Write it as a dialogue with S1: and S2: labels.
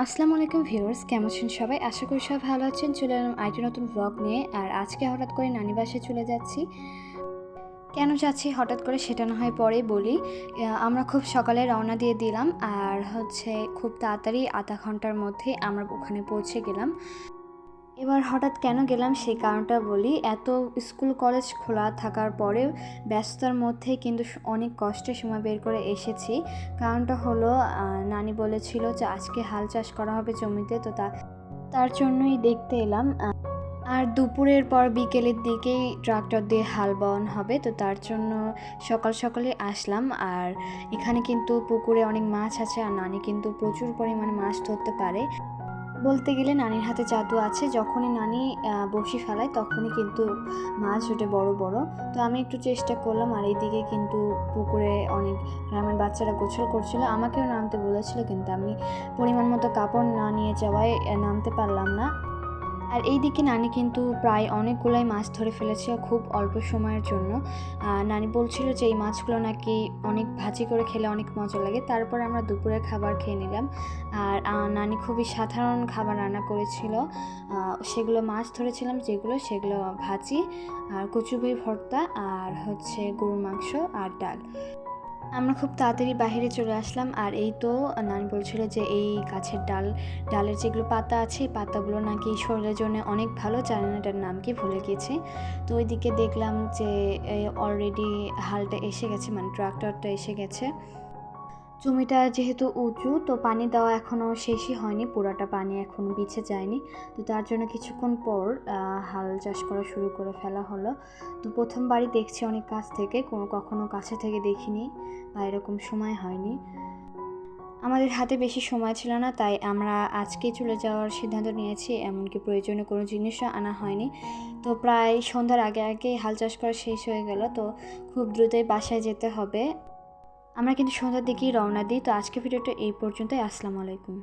S1: আসসালামু আলাইকুম ভিউয়ার্স, কেমন আছেন সবাই? আশা করি সব ভালো আছেন। চলে এলাম আইটি নতুন ব্লগ নিয়ে, আর আজকে হঠাৎ করে নানি বাসায় চলে যাচ্ছি। কেন যাচ্ছি হঠাৎ করে সেটা না হয় পরে বলি। আমরা খুব সকালে রওনা দিয়ে দিলাম, আর হচ্ছে খুব তাড়াতাড়ি আধা ঘণ্টার মধ্যে আমরা ওখানে পৌঁছে গেলাম। এবার হঠাৎ কেন গেলাম সেই কারণটা বলি। এত স্কুল কলেজ খোলা থাকার পরেও ব্যস্ততার মধ্যে কিন্তু অনেক কষ্টে সময় বের করে এসেছি। কারণটা হলো নানি বলেছিল যে আজকে হাল চাষ করা হবে জমিতে, তো তা তার জন্যই দেখতে এলাম। আর দুপুরের পর বিকেলের দিকেই ট্রাক্টর দিয়ে হাল বহন হবে, তো তার জন্য সকাল সকালে আসলাম। আর এখানে কিন্তু পুকুরে অনেক মাছ আছে, আর নানি কিন্তু প্রচুর পরিমাণে মাছ ধরতে পারে। বলতে গেলে নানির হাতে জাদু আছে। যখনই নানি বসি ফেলায় তখনই কিন্তু মাছ ওঠে বড় বড়। তো আমি একটু চেষ্টা করলাম, আর এইদিকে কিন্তু পুকুরে অনেক গ্রামের বাচ্চারা গোছল করছিল। আমাকেও নামতে বলেছিল, কিন্তু আমি পরিমাণ মতো কাপড় না নিয়ে যাওয়ায় নামতে পারলাম না। আর এই দিকে নানি কিন্তু প্রায় অনেকগুলাই মাছ ধরে ফেলেছে খুব অল্প সময়ের জন্য। নানি বলছিল যে এই মাছগুলো নাকি অনেক ভাজি করে খেলে অনেক মজা লাগে। তারপর আমরা দুপুরের খাবার খেয়ে নিলাম। আর নানি খুবই সাধারণ খাবার রান্না করেছিল। সেগুলো মাছ ধরেছিলাম যেগুলো, সেগুলো ভাজি, আর কচুবই ভর্তা, আর হচ্ছে গরুর মাংস আর ডাল। আমরা খুব তাড়াতাড়ি বাহিরে চলে আসলাম আর এই তো নানি বলছিল যে এই গাছের ডাল, ডালের যেগুলো পাতা আছে পাতাগুলো নাকি শরীরের জন্য অনেক ভালো জানি না এটার নাম কি ভুলে গেছি। তো ওইদিকে দেখলাম যে অলরেডি হালটা এসে গেছে মানে ট্রাক্টরটা এসে গেছে। জমিটা যেহেতু উঁচু, তো পানি দেওয়া এখনও শেষই হয়নি, পুরাটা পানি এখনও বিছে যায়নি। তো তার জন্য কিছুক্ষণ পর হাল চাষ করা শুরু করে ফেলা হলো। তো প্রথমবারই দেখছি অনেক কাছ থেকে, কোনো কখনো কাছে থেকে দেখিনি বা এরকম সময় হয়নি। আমাদের হাতে বেশি সময় ছিল না, তাই আমরা আজকেই চলে যাওয়ার সিদ্ধান্ত নিয়েছি, এমনকি প্রয়োজনীয় কোনো জিনিসও আনা হয়নি। তো প্রায় সন্ধ্যার আগে আগে হাল চাষ করা শেষ হয়ে গেল, তো খুব দ্রুতই বাসায় যেতে হবে। আমরা কিন্তু সন্ধ্যার দিকেই রওনা দিই তো আজকে ভিডিওটা এই পর্যন্তই। আসসালামু আলাইকুম।